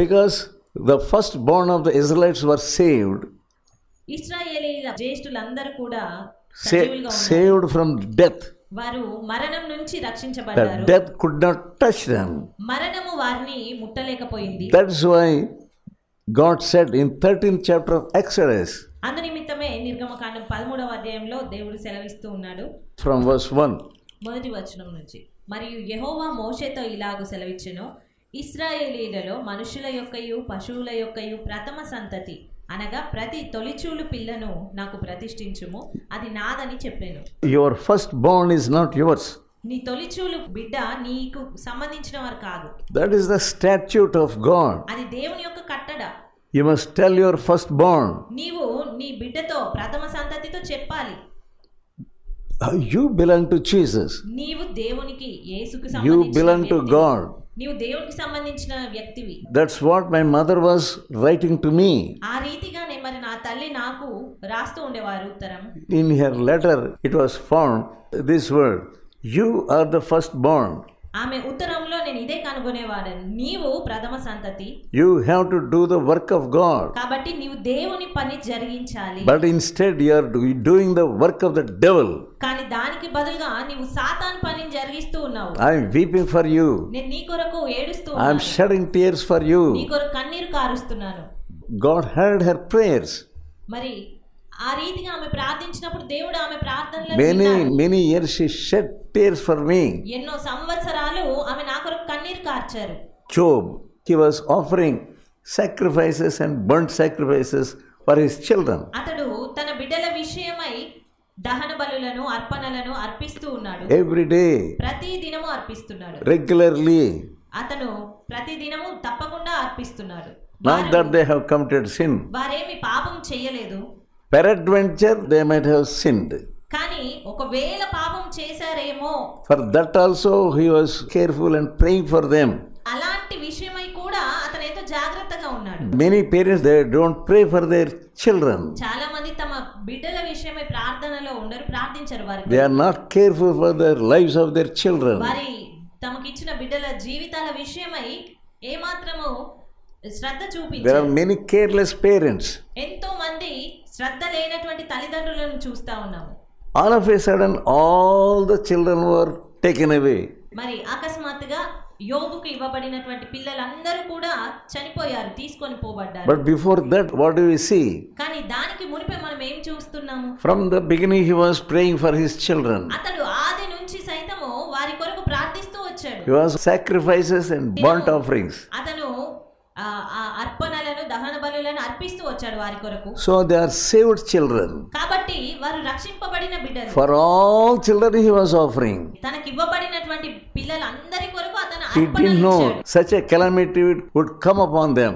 Because the first born of the Israel's were saved Israeli జ్యేష్ఠులందరూ కూడా saved from death వారు మరణం నుంచి రక్షించబడ్డారు. Death could not touch them మరణము వారిని ముట్టలేకపోయింది. That is why God said in 13th chapter of Exodus అందునిమిత్తమే నిర్గమకాండం 13వ అధ్యాయంలో దేవుడు సెలవిస్తూ ఉన్నాడు. ఫ్రమ్ వర్స్ 1 మొదటి వచనం నుంచి. మరియు యెహోవా మోషేతో ఇలాగ సెలవిచ్చెను ఇస్రాయేలీలలో మనుషుల యొక్కయు పశువుల యొక్కయు ప్రథమ సంతతి అనగా ప్రతి తొలిచూలు పిల్లను నాకు ప్రతిష్ఠించుము అది నాదని చెప్పాను Your firstborn is not yours. నీ తొలిచూలు బిడ్డ నీకు సంబంధించిన వారు కాదు That is the statute of God. అది దేవుని యొక్క కట్టడ You must tell your firstborn, నీవు నీ బిడ్డతో ప్రథమ సంతతితో చెప్పాలి "Uh, You belong to Jesus. నీవు దేవునికి యేసుకు సంబంధించిన belong to వ్యక్తివి. God. నీవు దేవునికి సంబంధించిన వ్యక్తివి That's what my mother was writing to me. ఆ రీతిగానే మరి నా తల్లి నాకు రాస్తూ ఉండేవారు ఉత్తరం In her letter, it was found this word You are the firstborn. ఆమె ఉత్తరంలో నేను ఇదే కనుగొనేవాడను. నీవు ప్రథమ సంతతి. You have to do the work of God కాబట్టి నీవు దేవుని పని జరిగించాలి. But instead you are doing the work of the devil కానీ దానికి బదులుగా నీవు సాతాన్ పని జరిగిస్తూ ఉన్నావు. I am weeping for you నేను నీ కొరకు ఏడుస్తూ ఉన్నాను I am shedding tears for you నీ కొరకు కన్నీరు కారుస్తున్నాను. గాడ్ హర్డ్ హర్ ప్రేయర్స్ మరి ఆ రీతిగా ఆమె ప్రార్థించినప్పుడు దేవుడు ఆమె Many, విన్నాడు. many years she shed tears for me. ఎన్నో సంవత్సరాలు ఆమె నా కొరకు కన్నీరు కార్చారు Job, he was offering sacrifices and burnt sacrifices for his children. అతడు తన బిడ్డల విషయమై దహన బలులను అర్పణలను అర్పిస్తూ ఉన్నాడు Every day, ప్రతి దినము అర్పిస్తున్నాడు regularly. అతను ప్రతి దినము తప్పకుండా అర్పిస్తున్నాడు Not that they have committed sin. వారేమి పాపం చేయలేదు perhaps they might have sinned కానీ ఒకవేళ పాపం చేశారేమో for that also he careful and praying for them అలాంటి విషయమై కూడా అతను ఎంతో జాగ్రత్తగా ఉన్నాడు. Parents they don't pray for their children చాలా తమ బిడ్డల విషయమై ప్రార్థనలో ఉండరు ప్రార్థించరు not careful for their lives of their children వారి తమకిచ్చిన బిడ్డల జీవితాల విషయమై ఏమాత్రము శ్రద్ధ చూపించి. There are many careless parents ఎంతో మంది శ్రద్ధ లేనటువంటి తల్లిదండ్రులను చూస్తా ఉన్నాము. All of a sudden all the children were taken away మరి అకస్మాత్తుగా యోగుకు ఇవ్వబడినటువంటి పిల్లలందరూ కూడా చనిపోయారు తీసుకొని పోబడ్డారు. But before that what you see కానీ దానికి మునిపే మనం ఏం చూస్తున్నాము? From the beginning he was praying for his children అతను ఆది నుంచి సైతము వారి కొరకు ప్రార్థిస్తూ వచ్చాడు. He was sacrifices and burnt offerings అతను వారి కొరకు So they are saved children. కాబట్టి వారు రక్షింపబడిన బిడ్డలు For all children, he was offering. తనకి ఇవ్వబడినటువంటి పిల్లలందరి కొరకు అతను He అర్పణలు didn't know ఇచ్చాడు such a calamity would come upon them.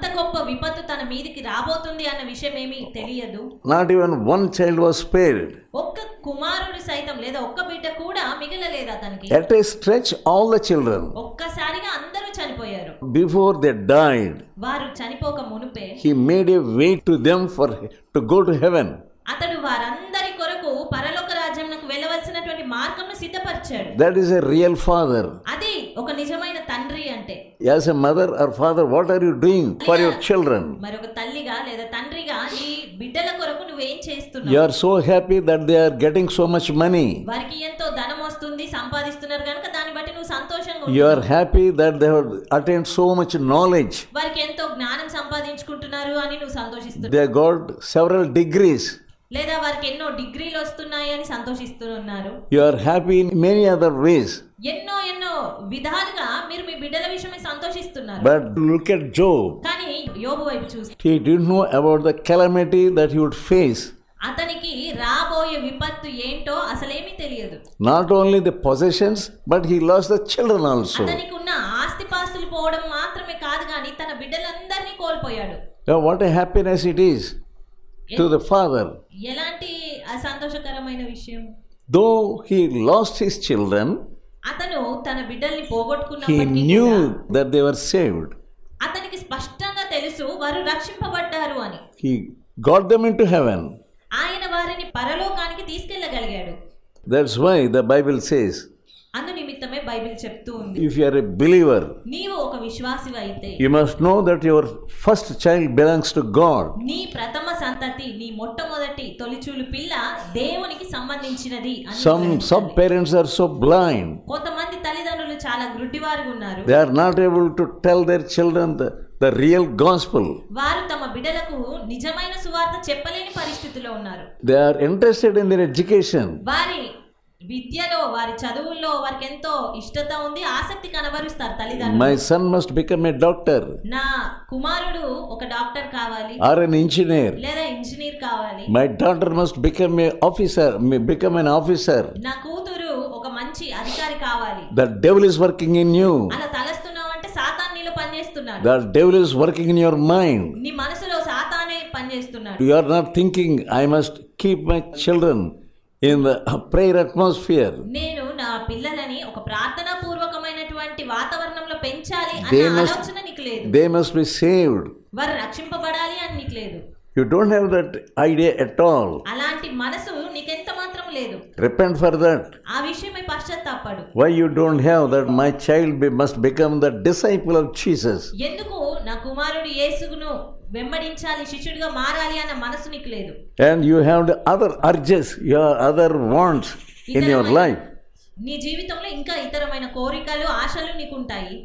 అంత గొప్ప విపత్తు తన మీదికి రాబోతుంది అన్న విషయం ఏమీ తెలియదు Not even one child was spared. ఒక్క కుమారుడు సైతం లేదా ఒక్క బిడ్డ కూడా మిగలలేదు అతనికి At a stretch, all the children, ఒక్కసారిగా అందరూ చనిపోయారు before they died, వారు చనిపోక మునుపే he made a way to them for to go to heaven. అతడు వారందరి కొరకు పరలోక రాజ్యంకు వెళ్ళవలసినటువంటి మార్గంను సిద్ధపరిచాడు That is a real father. అది అంటే As a mother or father, what are you doing for your children? మరి ఒక తల్లిగా లేదా తండ్రిగా నీ బిడ్డల కొరకు నువ్వేం You చేస్తున్నావు are so happy that they are getting so much money. వారికి ఎంతో ధనం వస్తుంది సంపాదిస్తున్నారు కనుక దాన్ని బట్టి నువ్వు సంతోషంగా You ఉండు. are happy that they have attained so much knowledge. వారికి ఎంతో జ్ఞానం సంపాదించుకుంటున్నారు అని నువ్వు సంతోషిస్తున్నావు They got several degrees. లేదా వారికి ఎన్నో డిగ్రీలు వస్తున్నాయని సంతోషిస్తున్నారు. You are happy in many other ways ఎన్నో ఎన్నో విధాలుగా మీరు మీ బిడ్డల విషయమే సంతోషిస్తున్నారు. బట్ లుక్ ఎట్ జో కానీ యోబు వైపు చూస్తే he did know about the calamity that he would face అతనికి రాబోయే విపత్తు ఏంటో అసలేమీ తెలియదు. Not only the possessions but he lost the children also అతనికి ఉన్న ఆస్తిపాస్తులు పోవడం మాత్రమే కాదు కానీ తన బిడ్డలందరినీ కోల్పోయాడు. What a happiness it is to the father. ఎలాంటి అసంతోషకరమైన విషయం Though he lost his children, అతను తన బిడ్డల్ని he పోగొట్టుకున్నప్పటికీ knew కూడా that they were saved. అతనికి స్పష్టంగా తెలుసు వారు రక్షింపబడ్డారు అని He got them into heaven. ఆయన వారిని పరలోకానికి తీసుకెళ్ళగలిగాడు That's why the Bible says, అందు నిమిత్తం నిమిత్తమే బైబిల్ చెప్తూ ఉంది. ఇఫ్ యూఆర్ ఎ బిలీవర్ నీవు ఒక విశ్వాసి అయితే you must know that your first child belongs to God నీ ప్రథమ సంతతి నీ మొట్టమొదటి తొలిచూలు పిల్ల దేవునికి సంబంధించినది some sub parents are so blind కొంతమంది తల్లిదండ్రులు చాలా గ్రుడ్డివారు ఉన్నారు. They are not able to tell their children the the real gospel వారు తమ బిడ్డలకు నిజమైన సువార్త చెప్పలేని పరిస్థితిలో ఉన్నారు. They are interested in their education వారి విద్యలో వారి చదువుల్లో వారికి ఎంతో ఇష్టత ఉంది ఆసక్తి కనబరుస్తారు తల్లిదండ్రులు. My son must become a doctor నా కుమారుడు ఒక డాక్టర్ కావాలి. ఆర్ ఎన్ ఇంజనీర్ లేదా ఇంజనీర్ కావాలి. My daughter must become a officer may become an officer నా కూతురు ఒక మంచి అధికారి కావాలి. The devil is working in you అలా తలస్తున్నావు అంటే సాతాన్ నీలో పని చేస్తున్నాడు the devil is working in your mind నీ మనసులో సాతానే పని చేస్తున్నాడు you are not thinking I must keep my children in the prayer atmosphere. నేను నా పిల్లలని ఒక ప్రార్థనా పూర్వకమైనటువంటి వాతావరణంలో పెంచాలి must- ఆలోచన నీకు లేదు They must be saved. వారు రక్షింపబడాలి అని నీకు లేదు You don't have that idea at all. అలాంటి మనసు నీకెంత మాత్రం లేదు Repent for that. ఆ విషయమై పశ్చాత్తాపడు Why you don't have that? My child be, must become the disciple of Jesus. ఎందుకు నా కుమారుడు యేసును వెంబడించాలి శిష్యుడిగా మారాలి అన్న మనసు నీకు లేదు you have the other urges, your other wants in your life. నీ జీవితంలో ఇంకా ఇతరమైన కోరికలు ఆశలు నీకు ఉంటాయి